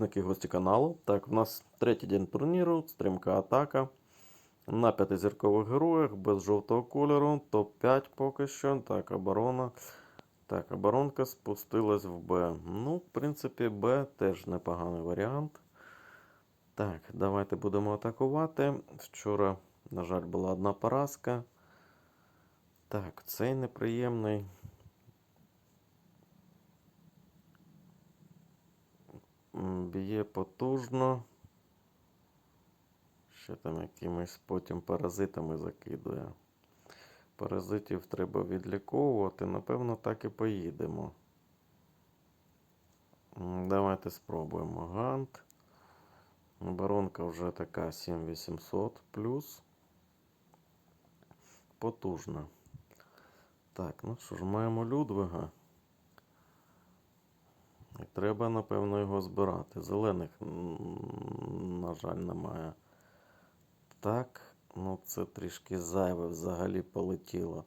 підписники гості каналу. Так, у нас третій день турніру, стрімка атака. На п'ятизіркових героях, без жовтого кольору. Топ-5 поки що. Так, оборона. Так, оборонка спустилась в Б. Ну, в принципі, Б теж непоганий варіант. Так, давайте будемо атакувати. Вчора, на жаль, була одна поразка. Так, цей неприємний. Б'є потужно. Ще там якимись потім паразитами закидує. Паразитів треба відліковувати. Напевно, так і поїдемо. Давайте спробуємо. Гант. Оборонка вже така 7800 плюс. Потужна. Так, ну що ж, маємо Людвига. Треба, напевно, його збирати. Зелених, на жаль, немає. Так, ну це трішки зайве взагалі полетіло.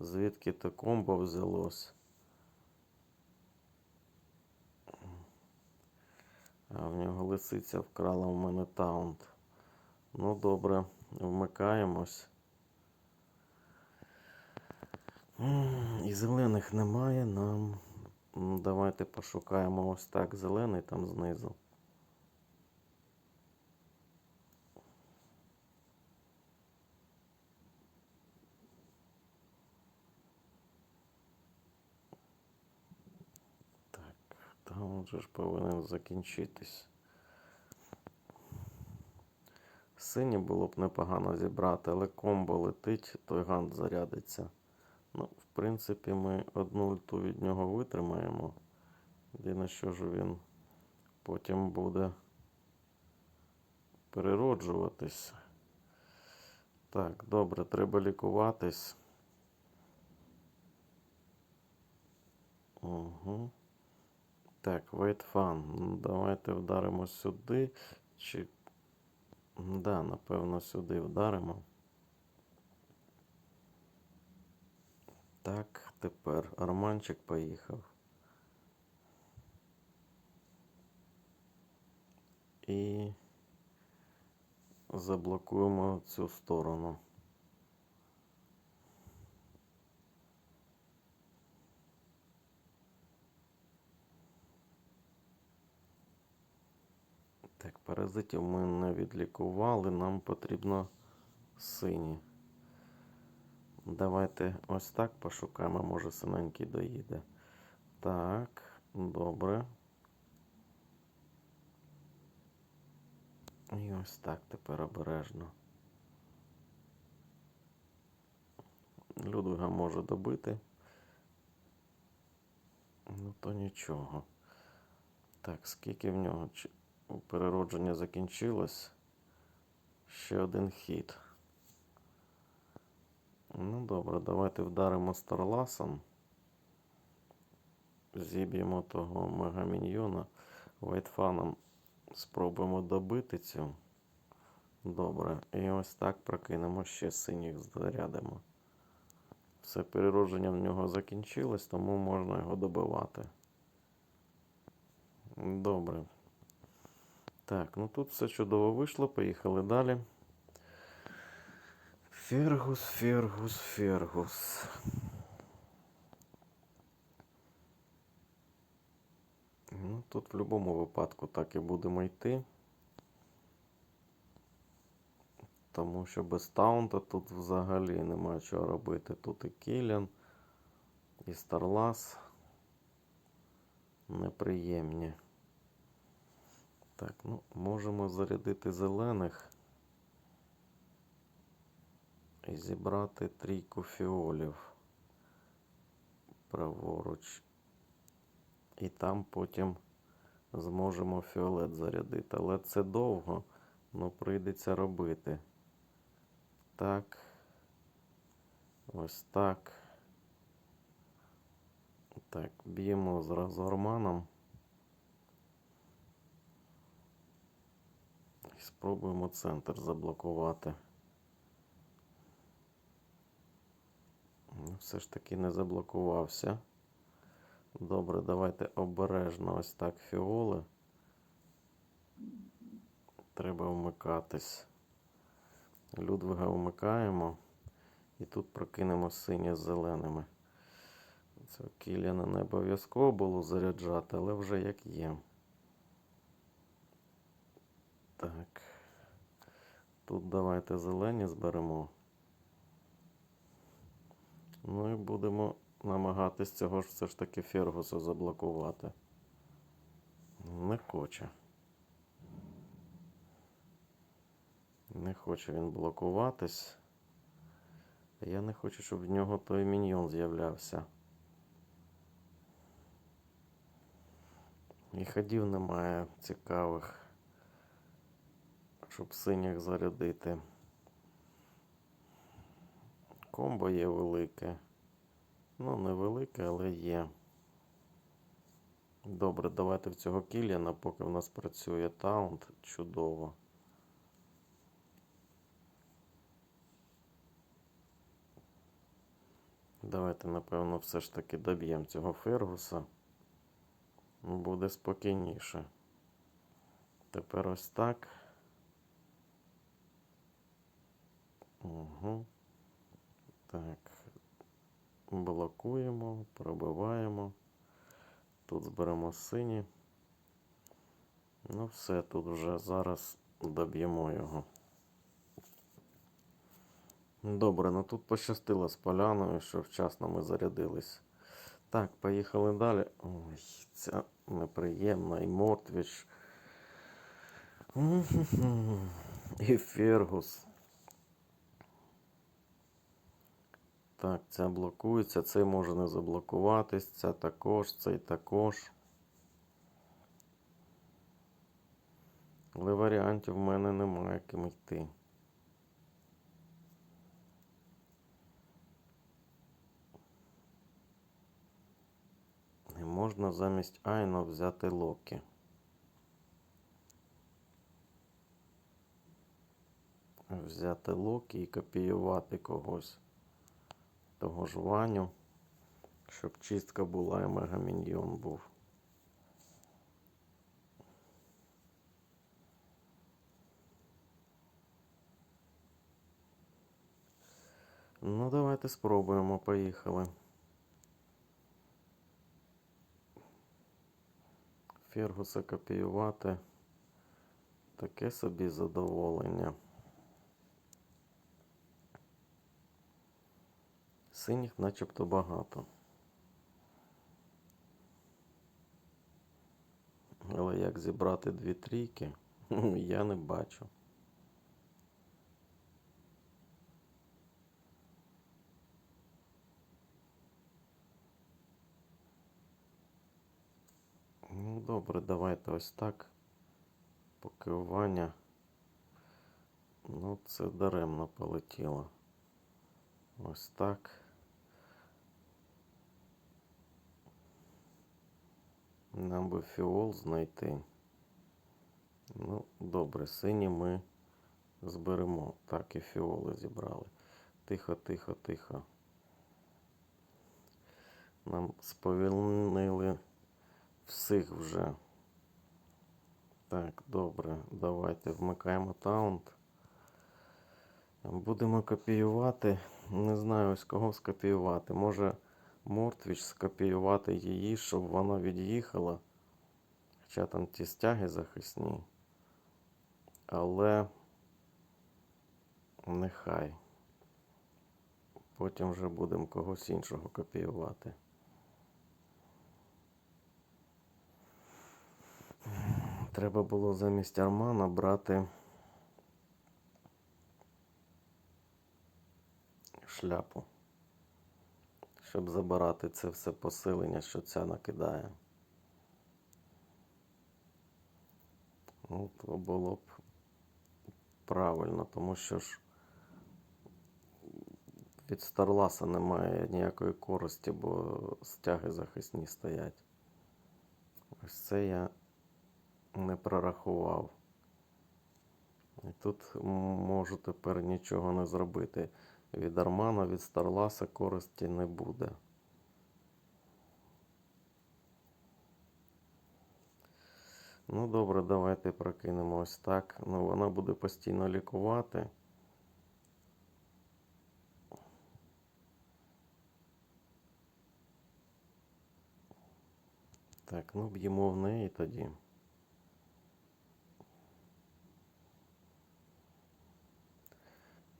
Звідки то комбо взялось? А в нього лисиця вкрала в мене таунт. Ну добре, вмикаємось. І зелених немає нам. М, Давайте пошукаємо ось так зелений там знизу. Так, там же ж повинен закінчитись. Сині було б непогано зібрати, але комбо летить, той гант зарядиться. Ну, в принципі, ми одну ульту від нього витримаємо. Єдине, що ж він потім буде перероджуватись. Так, добре, треба лікуватись. Угу. Так, fun. Ну, Давайте вдаримо сюди. Чи. Да, напевно, сюди вдаримо. Так, тепер Арманчик поїхав. І заблокуємо цю сторону. Так, паразитів ми не відлікували, нам потрібно сині. Давайте ось так пошукаємо, може синенький доїде. Так, добре. І ось так тепер обережно. Людвига може добити. Ну то нічого. Так, скільки в нього переродження закінчилось? Ще один хід. Ну добре, давайте вдаримо Старласом. Зіб'ємо того мегаміньйона. Вайтфаном спробуємо добити цю. Добре. І ось так прокинемо ще синіх зарядимо. Все переродження в нього закінчилось, тому можна його добивати. Добре. Так, ну тут все чудово вийшло. Поїхали далі. Фергус, Фергус, Фергус. Ну, тут в будь-якому випадку так і будемо йти. Тому що без таунта тут взагалі нема чого робити. Тут і Кіліан, і Старлас неприємні. Так, ну, можемо зарядити зелених і зібрати трійку фіолів праворуч. І там потім зможемо фіолет зарядити. Але це довго, ну прийдеться робити. Так. Ось так. Так, б'ємо зразу Арманом. І спробуємо центр заблокувати. Все ж таки не заблокувався. Добре, давайте обережно ось так фіоли. Треба вмикатись. Людвига вмикаємо. І тут прокинемо синє з зеленими. Це Кіліна не обов'язково було заряджати, але вже як є. Так. Тут давайте зелені зберемо. Ну і будемо намагатись цього ж все ж таки Фергуса заблокувати. Не хоче. Не хоче він блокуватись. Я не хочу, щоб в нього той міньйон з'являвся. І ходів немає цікавих, щоб синіх зарядити. Комбо є велике. Ну, невелике, але є. Добре, давайте в цього кіліна, поки в нас працює таунт. Чудово. Давайте, напевно, все ж таки доб'ємо цього Фергуса. Буде спокійніше. Тепер ось так. Угу. Так. Блокуємо, пробиваємо. Тут зберемо сині. Ну, все, тут вже зараз доб'ємо його. Добре, ну тут пощастило з поляною, що вчасно ми зарядились. Так, поїхали далі. Ой, ця неприємна і Мортвіч. І Фергус. Так, ця блокується, цей може не заблокуватись, ця також, цей також. Але варіантів в мене немає ким йти. І можна замість Айно взяти Локі. Взяти Локі і копіювати когось. Того ж Ваню, щоб чистка була і мегаміньйон був. Ну, давайте спробуємо, поїхали. Фергуса копіювати. Таке собі задоволення. Синіх начебто багато. Але як зібрати дві трійки, я не бачу. Ну, добре, давайте ось так. Поки Ваня. Ну, це даремно полетіло. Ось так. Нам би фіол знайти. Ну, добре, сині ми зберемо. Так, і фіоли зібрали. Тихо, тихо, тихо. Нам сповільнили всіх вже. Так, добре, давайте вмикаємо таунт. Будемо копіювати. Не знаю ось кого скопіювати. Може Мортвіч скопіювати її, щоб вона від'їхала. Хоча там ті стяги захисні. Але нехай. Потім вже будемо когось іншого копіювати. Треба було замість Армана брати шляпу, щоб забирати це все посилення, що ця накидає. Ну, то було б правильно, тому що ж від Старласа немає ніякої користі, бо стяги захисні стоять. Ось це я не прорахував. І тут можу тепер нічого не зробити. Від Армана, від Старласа користі не буде. Ну добре, давайте прокинемо ось так. Ну, вона буде постійно лікувати. Так, ну б'ємо в неї тоді.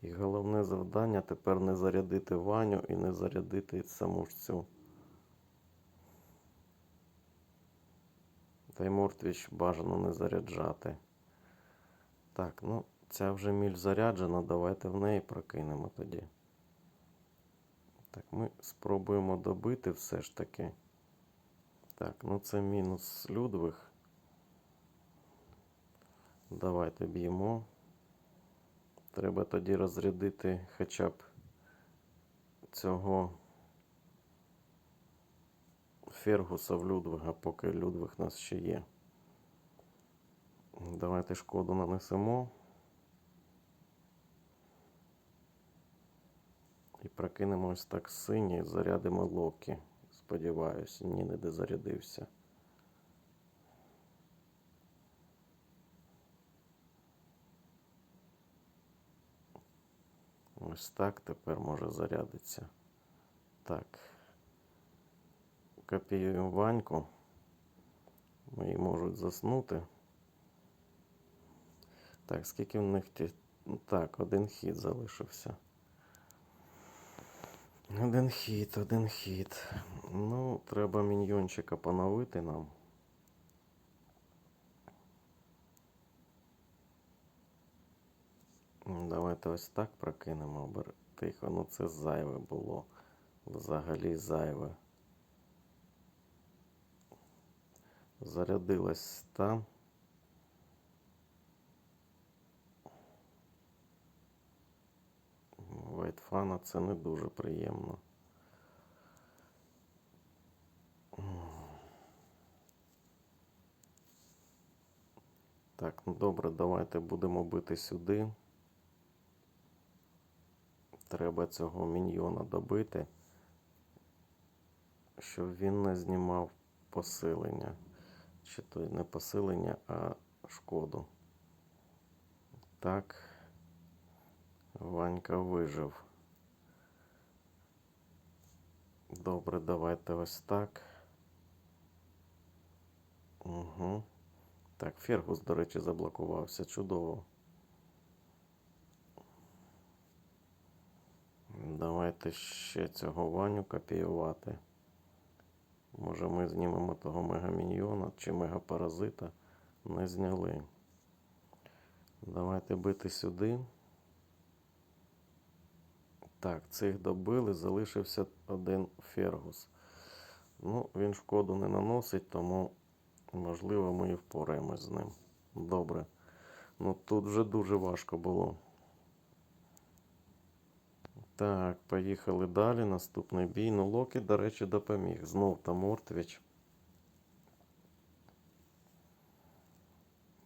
І головне завдання тепер не зарядити Ваню і не зарядити саму ж цю. Та й Мортвіч бажано не заряджати. Так, ну ця вже міль заряджена, давайте в неї прокинемо тоді. Так, ми спробуємо добити все ж таки. Так, ну це мінус Людвиг. Давайте б'ємо. Треба тоді розрядити хоча б цього Фергуса в Людвига, поки Людвиг нас ще є. Давайте шкоду нанесемо. І прокинемо ось так синій, зарядимо Локі. Сподіваюсь, ні, не дозарядився. Ось так тепер може зарядитися. Так. Копіюємо Ваньку. Мої можуть заснути. Так, скільки в них ті... Так, один хід залишився. Один хід, один хід. Ну, треба міньйончика поновити нам. Давайте ось так прокинемо. Тихо, ну це зайве було. Взагалі зайве. Зарядилась там. Вайтфана це не дуже приємно. Так, ну добре, давайте будемо бити сюди. Треба цього міньйона добити, щоб він не знімав посилення. Чи то не посилення, а шкоду. Так. Ванька вижив. Добре, давайте ось так. Угу. Так, Фергус, до речі, заблокувався. Чудово. Давайте ще цього Ваню копіювати. Може ми знімемо того мегаміньйона чи мегапаразита. Не зняли. Давайте бити сюди. Так, цих добили, залишився один Фергус. Ну, він шкоду не наносить, тому, можливо, ми і впораємось з ним. Добре. Ну тут вже дуже важко було. Так, поїхали далі. Наступний бій. Ну, Локі, до речі, допоміг. Знов там Мортвіч.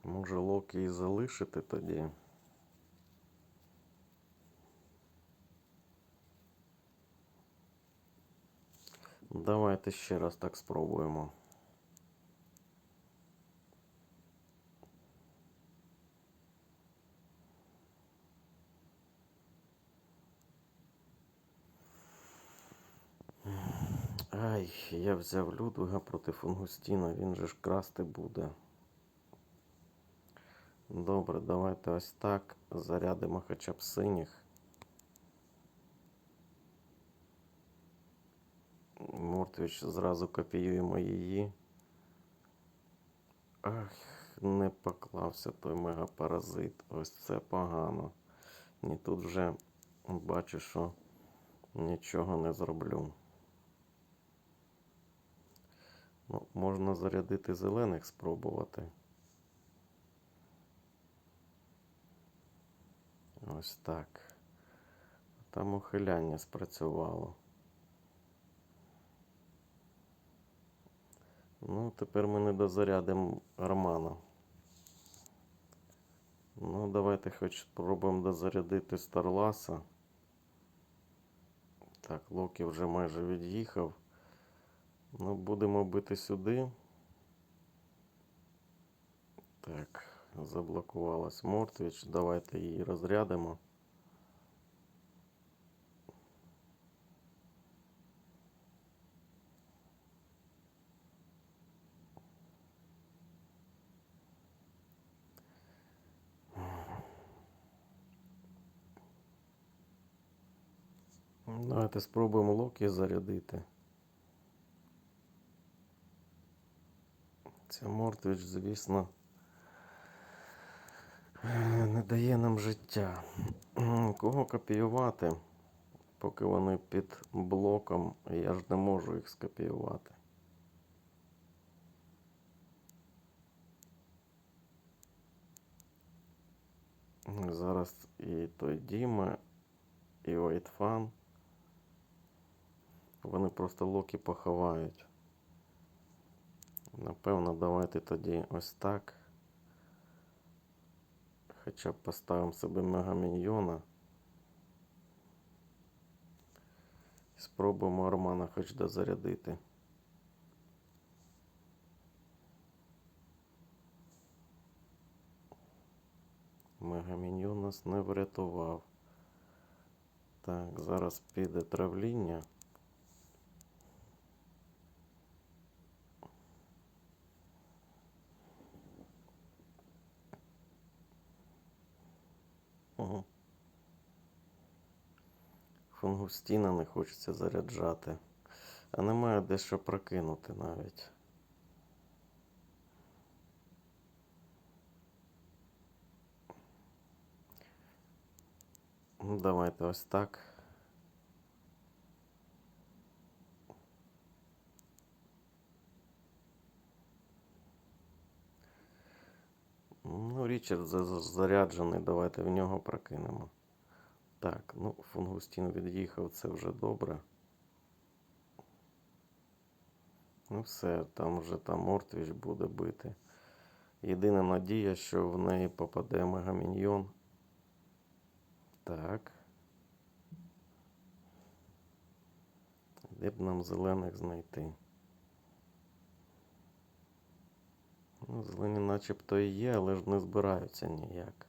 Може Локі і залишити тоді. Давайте ще раз так спробуємо. Ай, я взяв Людвига проти Фунгустіна, він же ж красти буде. Добре, давайте ось так зарядимо хоча б синіх. Мортвіч зразу копіюємо її. Ах, не поклався той мегапаразит. Ось це погано. Ні, тут вже бачу, що нічого не зроблю. Можна зарядити зелених спробувати. Ось так. Там ухиляння спрацювало. Ну, тепер ми не дозарядимо Романа. Ну, давайте хоч спробуємо дозарядити Старласа. Так, Локі вже майже від'їхав. Ну, будемо бити сюди. Так, заблокувалась Мортвіч. Давайте її розрядимо. Давайте спробуємо Локі зарядити. Ця Мортвіч, звісно, е, не дає нам життя. Кого копіювати, поки вони під блоком, я ж не можу їх скопіювати. Зараз і той Діма, і Вайтфан. Вони просто локі поховають. Напевно, давайте тоді ось так. Хоча б поставимо себе мегаміньйона. Спробуємо Армана хоч дозарядити. Мегаміньйон нас не врятував. Так, зараз піде травління. Фунгустіна не хочеться заряджати. А немає дещо прокинути навіть. Ну, давайте ось так. Ну, Річард за- за- заряджений, давайте в нього прокинемо. Так, ну, Фунгустін від'їхав, це вже добре. Ну все, там вже там Мортвіч буде бити. Єдина надія, що в неї попаде мегаміньйон. Так. Де б нам зелених знайти? Ну, зелені начебто і є, але ж не збираються ніяк.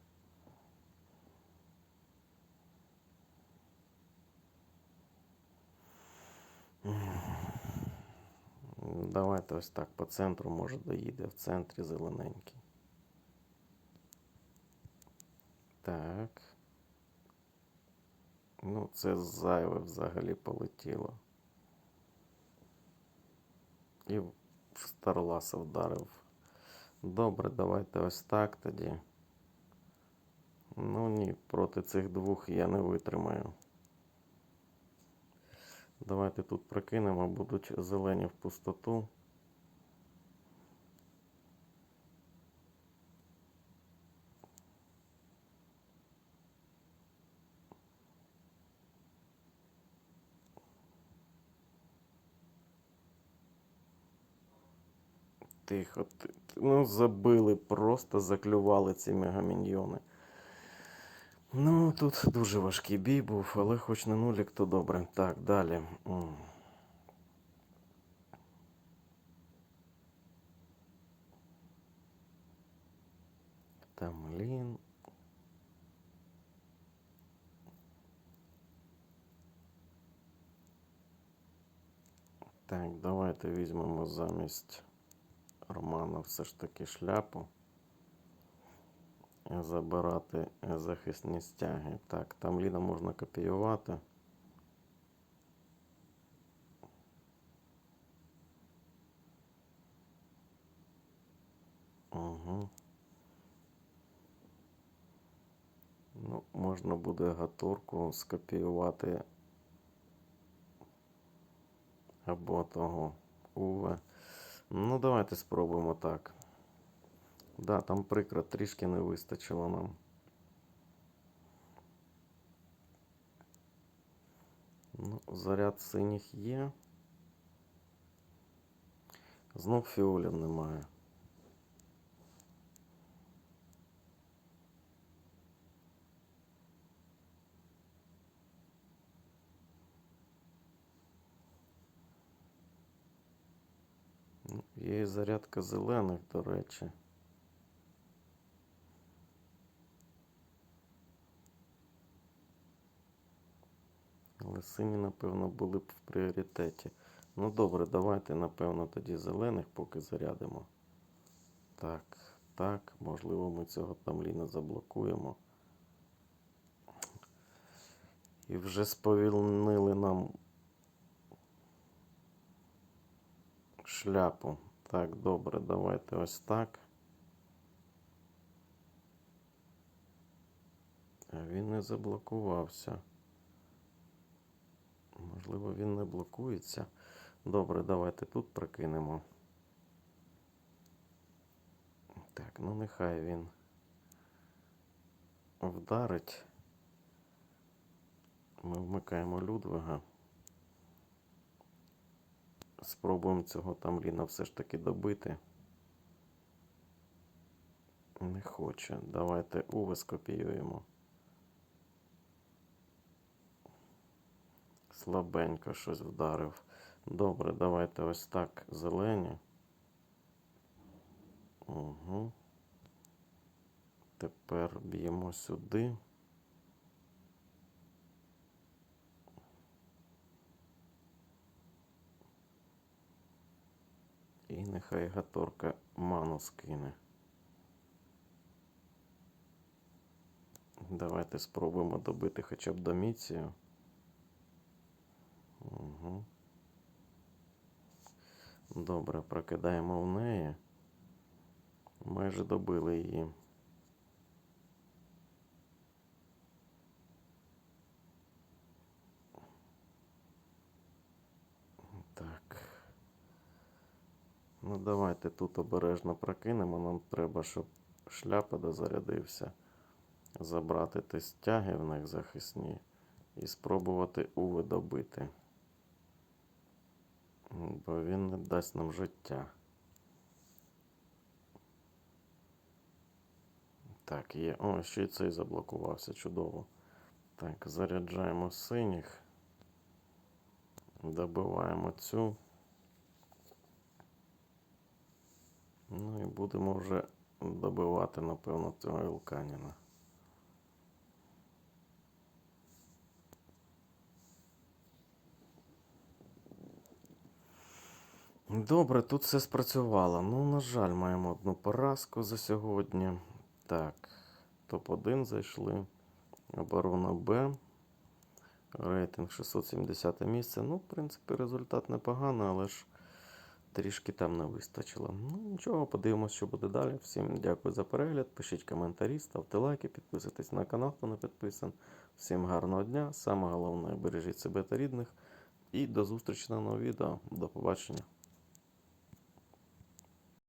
Давайте ось так по центру, може доїде в центрі зелененький. Так. Ну, це зайве взагалі полетіло. І в Старласа вдарив. Добре, давайте ось так тоді. Ну ні, проти цих двох я не витримаю. Давайте тут прокинемо, будуть зелені в пустоту. Тихо, ти- ти- ну забили, просто заклювали ці мегаміньйони. Ну, тут дуже важкий бій був, але хоч не нулік, то добре. Так, далі. Тамлін. Так, давайте візьмемо замість Романа все ж таки шляпу. Забирати е, захисні стяги. Так, там Ліна можна копіювати. Угу. Ну, можна буде гатурку скопіювати або того Уве. Ну, давайте спробуємо так. Да, там прикро, трішки не вистачило нам. Ну, заряд синіх є. Знов фіолів немає. Ну, Є зарядка зелених, до речі. Але сині, напевно, були б в пріоритеті. Ну добре, давайте, напевно, тоді зелених поки зарядимо. Так, так, можливо, ми цього тамліна заблокуємо. І вже сповільнили нам шляпу. Так, добре, давайте ось так. А він не заблокувався. Можливо, він не блокується. Добре, давайте тут прокинемо. Так, ну нехай він вдарить. Ми вмикаємо Людвига. Спробуємо цього тамліна все ж таки добити. Не хоче. Давайте Уве скопіюємо. Слабенько щось вдарив. Добре, давайте ось так. Зелені. Угу. Тепер б'ємо сюди. І нехай Гаторка ману скине. Давайте спробуємо добити хоча б доміцію. Угу. Добре, прокидаємо в неї. Майже добили її. Так. Ну, давайте тут обережно прокинемо. Нам треба, щоб шляпа дозарядився. Забрати ті стяги в них захисні і спробувати Уви добити. М, Бо він не дасть нам життя. Так, є. О, ще й цей заблокувався. Чудово. Так, заряджаємо синіх. Добиваємо цю. Ну і будемо вже добивати, напевно, цього Ілканіна. Добре, тут все спрацювало. Ну, на жаль, маємо одну поразку за сьогодні. Так, топ-1 зайшли. Оборона Б. Рейтинг 670 місце. Ну, в принципі, результат непоганий, але ж трішки там не вистачило. Ну, нічого, подивимось, що буде далі. Всім дякую за перегляд. Пишіть коментарі, ставте лайки, підписуйтесь на канал, хто не підписан. Всім гарного дня. Саме головне, бережіть себе та рідних. І до зустрічі на новому відео. До побачення.